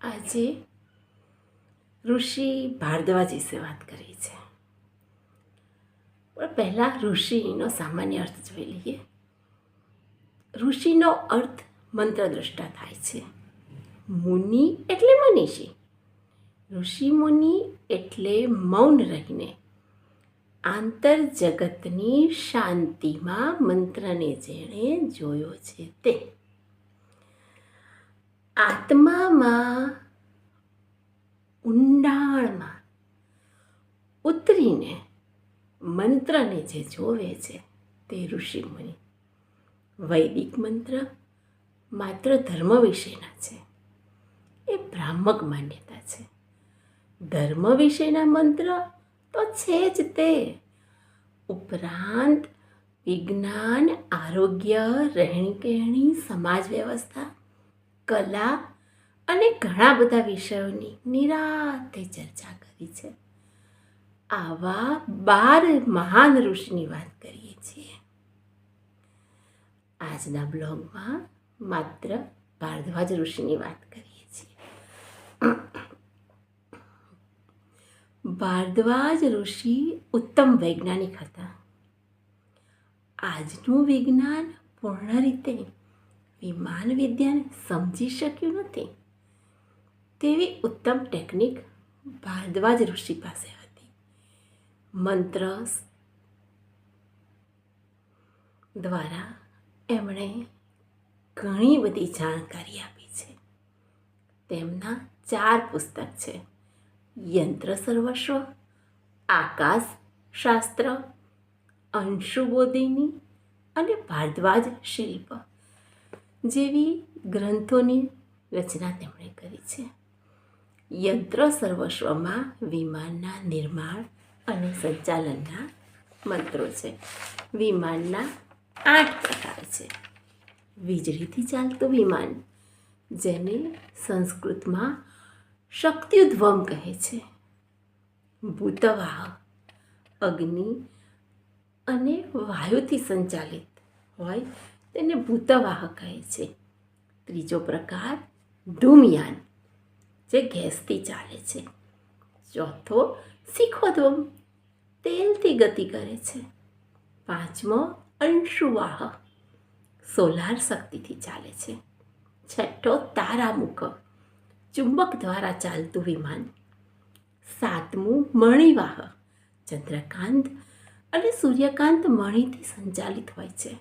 આજે ઋષિ ભારદ્વાજ વિશે વાત કરી છે. પણ પહેલાં ઋષિનો સામાન્ય અર્થ જોઈ લઈએ. ઋષિનો અર્થ મંત્રદ્રષ્ટા થાય છે. મુનિ એટલે મનીષી. ઋષિ મુનિ એટલે મૌન રહીને આંતર જગતની શાંતિમાં મંત્રને જેણે જોયો છે તે. આત્મામાં ઊંડાણમાં ઉતરીને મંત્રને જે જોવે છે તે ઋષિ મુનિ. વૈદિક મંત્ર માત્ર ધર્મ વિશેના છે. એ ભ્રામક માન્યતા છે. ધર્મ વિશેના મંત્ર તો છે જ તે. ઉપરાંત વિજ્ઞાન, આરોગ્ય, રહેણીકહેણી, સમાજ વ્યવસ્થા, કલા અને ઘણા બધા વિષયોની નિરાતે ચર્ચા કરી છે. આવા બાર મહાન ઋષિની વાત કરીએ છીએ. આજના બ્લોગમાં માત્ર ભારદ્વાજ ઋષિની વાત કરીએ છીએ. ભારદ્વાજ ઋષિ ઉત્તમ વૈજ્ઞાનિક હતા. આજનું વિજ્ઞાન પૂર્ણ રીતે વિમાન વિદ્યાને સમજી શક્યું નથી. તેવી ઉત્તમ ટેકનિક ભારદ્વાજ ઋષિ પાસે હતી. મંત્ર દ્વારા એમણે ઘણી બધી જાણકારી આપી છે. તેમના ચાર પુસ્તક છે. યંત્ર સર્વસ્વ, આકાશ શાસ્ત્ર અંશુબોધિની અને ભારદ્વાજ શિલ્પ જેવી ગ્રંથોની રચના તેમણે કરી છે. યંત્ર સર્વસ્વમાં વિમાનના નિર્માણ અને સંચાલનના મંત્રો છે. વિમાનના આઠ પ્રકાર છે. વીજળીથી ચાલતું વિમાન, જેને સંસ્કૃતમાં શક્ત્યુધ્વમ કહે છે. ભૂતવાહ અગ્નિ અને વાયુથી સંચાલિત હોય તેને ભૂતવાહ કહે છે. ત્રીજો પ્રકાર, ધૂમયાન. જે ગેસથી ચાલે છે. ચોથો શીખોદમ તેલથી ગતિ કરે છે. પાંચમો, અંશુવાહ. સોલાર શક્તિથી ચાલે છે. છઠ્ઠો, તારામુખ. ચુંબક દ્વારા ચાલતું વિમાન. સાતમું, મણિવાહ. ચંદ્રકાંત અને સૂર્યકાંત મણિથી સંચાલિત હોય છે.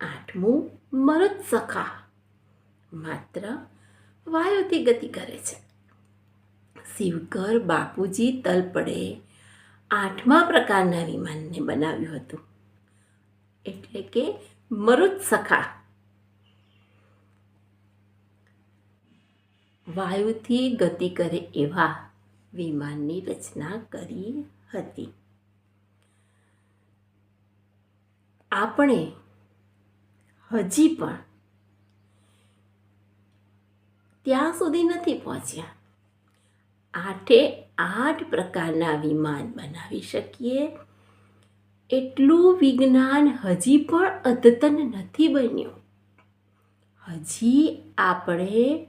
આઠમું મરુત્સખા માત્ર વાયુથી ગતિ કરે છે. શિવકર બાપુજી તલપડે આઠમા પ્રકારના વિમાનને બનાવ્યું હતું. એટલે કે મરુત્સખા વાયુથી ગતિ કરે એવા વિમાનની રચના કરી હતી. આપણે હજી પણ ત્યાં સુધી નથી પહોંચ્યા. આઠે આઠ પ્રકારના વિમાન બનાવી શકીએ. એટલું વિજ્ઞાન હજી પણ અદ્યતન નથી બન્યું. હજી આપણે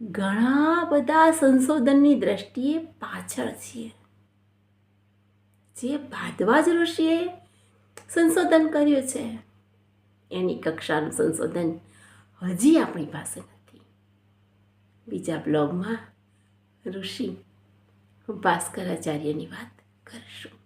ઘણા બધા સંશોધનની દ્રષ્ટિએ પાછળ છીએ. જે ભારદ્વાજ ઋષિએ સંશોધન કર્યું છે. એની કક્ષાનું સંશોધન હજી આપણી પાસે બીજા બ્લોગમાં ઋષિ ભાસ્કરાચાર્યની વાત કરશું.